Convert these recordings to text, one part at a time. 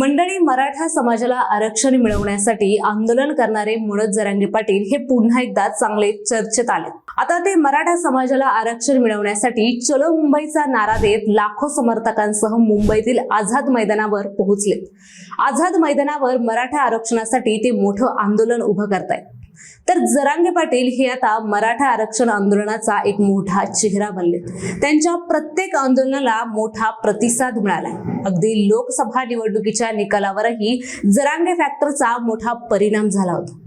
मंडळी मराठा समाजाला आरक्षण मिळवण्यासाठी आंदोलन करणारे मनोज जरांगे पाटील हे पुन्हा एकदा चांगले चर्चेत आले. आता ते मराठा समाजाला आरक्षण मिळवण्यासाठी चलो मुंबईचा नारा देत लाखो समर्थकांसह मुंबईतील आझाद मैदानावर पोहोचले. आझाद मैदानावर मराठा आरक्षणासाठी ते मोठं आंदोलन उभं करतायत. तर जरांगे पाटील हे आता मराठा आरक्षण आंदोलनाचा एक मोठा चेहरा बनले त्यांच्या प्रत्येक आंदोलनाला मोठा प्रतिसाद मिळाला अगदी लोकसभा निवडणुकीच्या निकालावरही जरांगे फॅक्टरचा मोठा परिणाम झाला होता.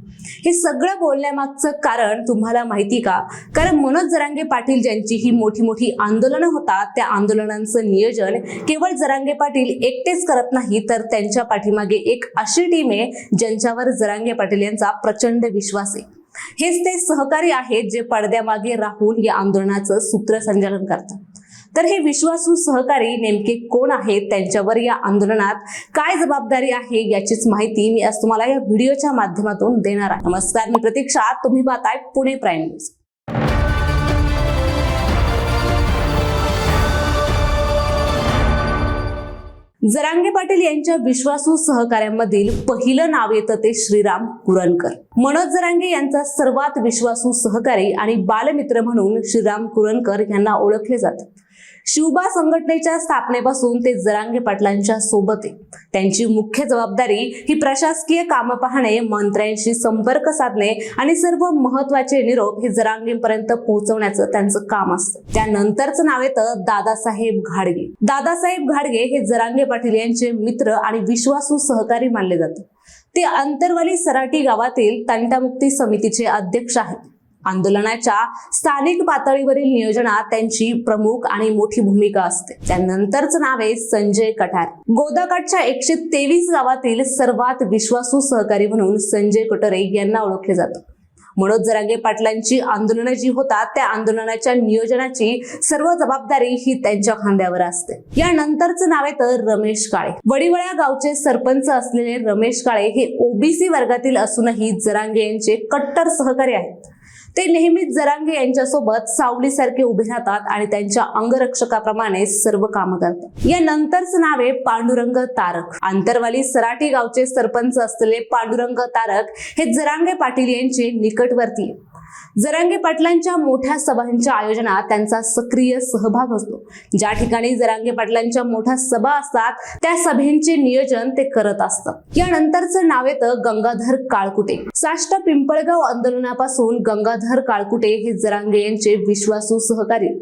हे सगळं बोलण्यामागचं कारण तुम्हाला माहिती का? कारण मनोज जरांगे पाटील ज्यांची ही मोठी मोठी आंदोलनं होतात त्या आंदोलनांचं नियोजन केवळ जरांगे पाटील एकटेच करत नाही तर त्यांच्या पाठीमागे एक अशी टीम आहे ज्यांच्यावर जरांगे पाटील यांचा प्रचंड विश्वास आहे. हेच ते सहकारी आहेत जे पडद्यामागे राहून या आंदोलनाचं सूत्रसंचालन करतात. तर हे विश्वासू सहकारी नेमके कोण आहेत? त्यांच्यावर या आंदोलनात काय जबाबदारी आहे याचीच माहिती मी आज तुम्हाला या व्हिडिओच्या माध्यमातून देणार आहे. नमस्कार मी प्रतीक्षा. तुम्ही पाहताय पुणे प्राईम न्यूज. जरांगे पाटील यांच्या विश्वासू सहकार्यांमधील पहिलं नाव येतं ते श्रीराम कुरणकर. मनोज जरांगे यांचा सर्वात विश्वासू सहकारी आणि बालमित्र म्हणून श्रीराम कुरणकर यांना ओळखले जाते. शिवबा संघटनेच्या स्थापनेपासून ते जरांगे पाटलांच्या सोबत आहे. त्यांची मुख्य जबाबदारी ही प्रशासकीय कामं पाहणे मंत्र्यांशी संपर्क साधणे आणि सर्व महत्त्वाचे निरोप हे जरांगेपर्यंत पोहोचवण्याचं त्यांचं काम असतं. त्यानंतरचं नाव येतं दादासाहेब घाडगे. दादासाहेब घाडगे हे जरांगे पाटील यांचे मित्र आणि विश्वासू सहकारी मानले जातात ते अंतरवाली सराटी गावातील तंटामुक्ती समितीचे अध्यक्ष आहेत. आंदोलनाच्या स्थानिक पातळीवरील नियोजनात त्यांची प्रमुख आणि मोठी भूमिका असते. त्यानंतरचं नाव आहे संजय कठार. गोदाकाठच्या एकशे तेवीस गावातील सर्वात विश्वासू सहकारी म्हणून संजय कटरे यांना ओळखले जातं. मनोज जरांगे पाटलांची आंदोलनं जी होतात त्या आंदोलनाच्या नियोजनाची सर्व जबाबदारी ही त्यांच्या खांद्यावर असते. यानंतरचं नाव आहे तर रमेश काळे. वडिवळ्या गावचे सरपंच असलेले रमेश काळे हे ओबीसी वर्गातील असूनही जरांगे यांचे कट्टर सहकारी आहेत. ते नेहमीच जरांगे यांच्यासोबत सावलीसारखे उभे राहतात आणि त्यांच्या अंगरक्षकाप्रमाणे सर्व कामं करतात. या नंतरच नाव आहे पांडुरंग तारक. आंतरवाली सराटी गावचे सरपंच असलेले पांडुरंग तारक हे जरांगे पाटील यांचे निकटवर्ती जरांगे पाटलांच्या मोठ्या सभांच्या आयोजनात त्यांचा सक्रिय सहभाग असतो. ज्या ठिकाणी जरांगे पाटलांच्या मोठ्या सभा असतात त्या सभेचे नियोजन ते करत असतात यानंतरचं नाव येतं गंगाधर काळकुटे. साष्ट पिंपळगाव आंदोलनापासून गंगाधर काळकुटे हे जरांगे यांचे विश्वासू सहकारी.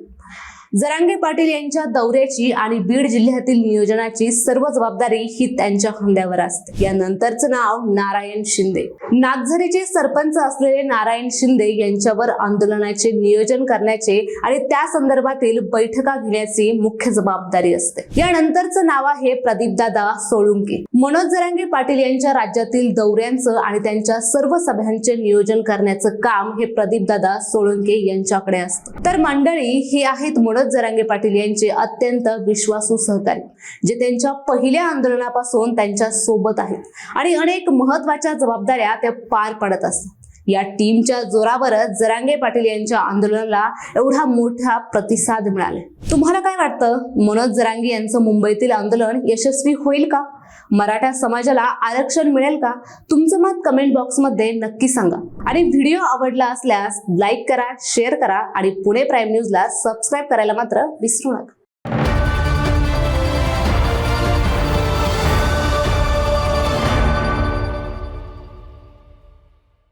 जरांगे पाटील यांच्या दौऱ्याची आणि बीड जिल्ह्यातील नियोजनाची सर्व जबाबदारी ही त्यांच्या खांद्यावर असते. यानंतरचं नाव नारायण शिंदे. नागझरीचे सरपंच असलेले नारायण शिंदे यांच्यावर आंदोलनाचे नियोजन करण्याचे आणि त्या संदर्भातील बैठका घेण्याची मुख्य जबाबदारी असते. यानंतरचं नाव आहे प्रदीपदादा सोळुंके. मनोज जरांगे पाटील यांच्या राज्यातील दौऱ्यांचं आणि त्यांच्या सर्व सभ्यांचे नियोजन करण्याचं काम हे प्रदीपदादा सोळंके यांच्याकडे असतं. तर मंडळी हे आहेत मनोज जरांगे पाटील यांचे अत्यंत विश्वासू सहकारी जे त्यांच्या पहिल्या आंदोलनापासून त्यांच्यासोबत आहेत आणि अनेक महत्त्वाच्या जबाबदाऱ्या त्या पार पडत असतात. या टीमच्या जोरावरच जरांगे पाटील यांच्या आंदोलनाला एवढा मोठा प्रतिसाद मिळाला तुम्हाला काय वाटतं? मनोज जरांगे यांचं मुंबईतील आंदोलन यशस्वी होईल का? मराठा समाजाला आरक्षण मिळेल का? तुमचं मत कमेंट बॉक्समध्ये नक्की सांगा. आणि व्हिडिओ आवडला असल्यास लाईक करा शेअर करा आणि पुणे प्राईम न्यूजला सबस्क्राईब करायला मात्र विसरू नका.